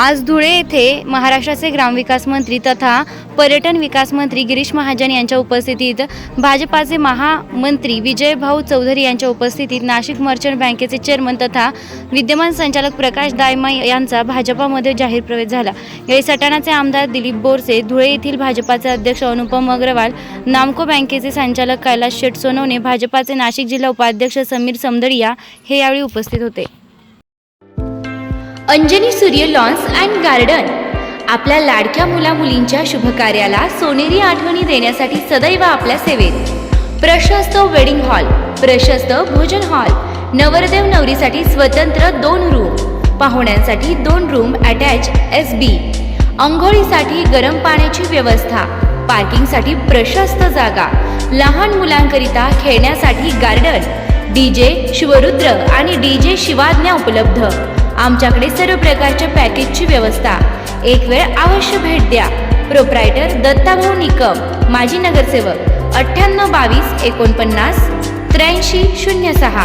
आज धुळे येथे महाराष्ट्राचे ग्रामविकास मंत्री तथा पर्यटन विकास मंत्री गिरीश महाजन यांच्या उपस्थितीत भाजपाचे महामंत्री विजयभाऊ चौधरी यांच्या उपस्थितीत नाशिक मर्चंट बँकेचे चेअरमन तथा विद्यमान संचालक प्रकाश दायमा यांचा भाजपामध्ये जाहीर प्रवेश झाला. यावेळी सटाणाचे आमदार दिलीप बोरसे धुळे येथील भाजपाचे अध्यक्ष अनुपम अग्रवाल नामको बँकेचे संचालक कैलास शेट सोनवणे भाजपाचे नाशिक जिल्हा उपाध्यक्ष समीर समदडिया हे यावेळी उपस्थित होते. अंजनी सूर्य लॉन्स अँड गार्डन. आपल्या लाडक्या मुला मुलींच्या शुभकार्याला सोनेरी आठवणी देण्यासाठी सदैव आपल्या सेवेत. प्रशस्त वेडिंग हॉल प्रशस्त भोजन हॉल नवरदेव नवरीसाठी स्वतंत्र दोन रूम पाहुण्यांसाठी दोन रूम अटॅच एस बी अंघोळीसाठी गरम पाण्याची व्यवस्था पार्किंगसाठी प्रशस्त जागा लहान मुलांकरिता खेळण्यासाठी गार्डन डी जे शिवरुद्र आणि डी जे शिवाज्ञा उपलब्ध. आमच्याकडे सर्व प्रकारच्या पॅकेजची व्यवस्था. एक वेळ अवश्य भेट द्या. प्रोप्रायटर दत्ताभाऊ निकम माजी नगरसेवक अठ्ठ्याण्णव बावीस एकोणपन्नास त्र्याऐंशी शून्य सहा.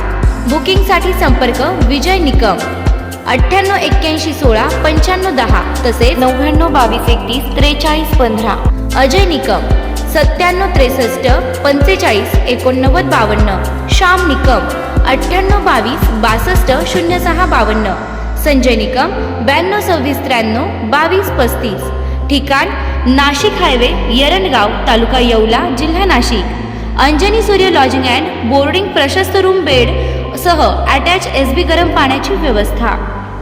बुकिंगसाठी संपर्क विजय निकम. अठ्ठ्याण्णव एक्क्याऐंशी सोळा पंच्याण्णव दहा तसेच नव्याण्णव बावीस एकतीस त्रेचाळीस पंधरा. अजय निकम सत्त्याण्णव त्रेसष्ट पंचेचाळीस एकोणनव्वद बावन्न. श्याम निकम अठ्ठ्याण्णव बावीस बासष्ट शून्य सहा बावन्न. संजय निकम ब्याण्णव सव्वीस त्र्याण्णव बावीस पस्तीस. ठिकाण नाशिक हायवे यरणगाव तालुका येवला जिल्हा Nashik. Anjani Surya lodging and boarding प्रशस्त रूम बेड सह अटॅच एस बी गरम पाण्याची व्यवस्था.